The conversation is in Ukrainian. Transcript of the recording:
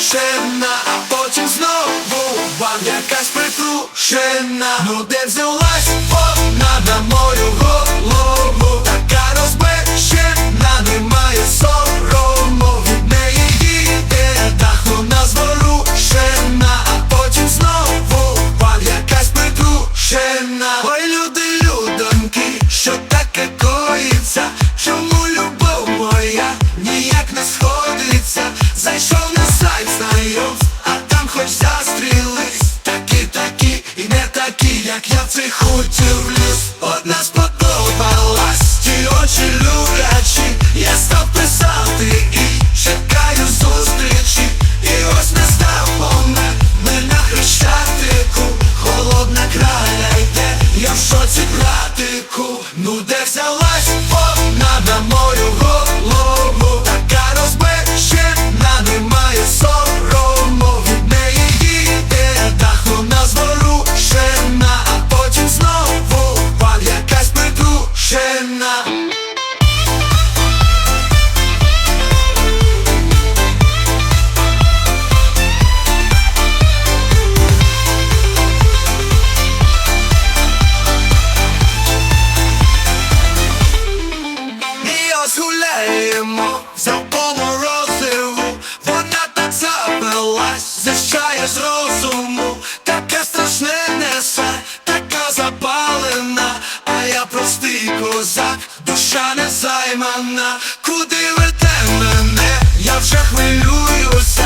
притрушена, а потім знову вам якась притрушена. Ну де взялась вона на мою голову, така розбещена, немає сорому від неї їде даху на зворушена, а потім знову вам якась притрушена. Ой, люди, людоньки, що таке коїться? Чому любов моя ніяк не сходиться? Зайшов на ти хотів в ліс, одна сподобалась, ті очі люблячі, я став писати і чекаю зустрічі, і ось не став вона, ми на хрещатику, холодна краля йде, я в шоці братику, ну де взяла? незаймана, куди вете мене, я вже хвилююсь.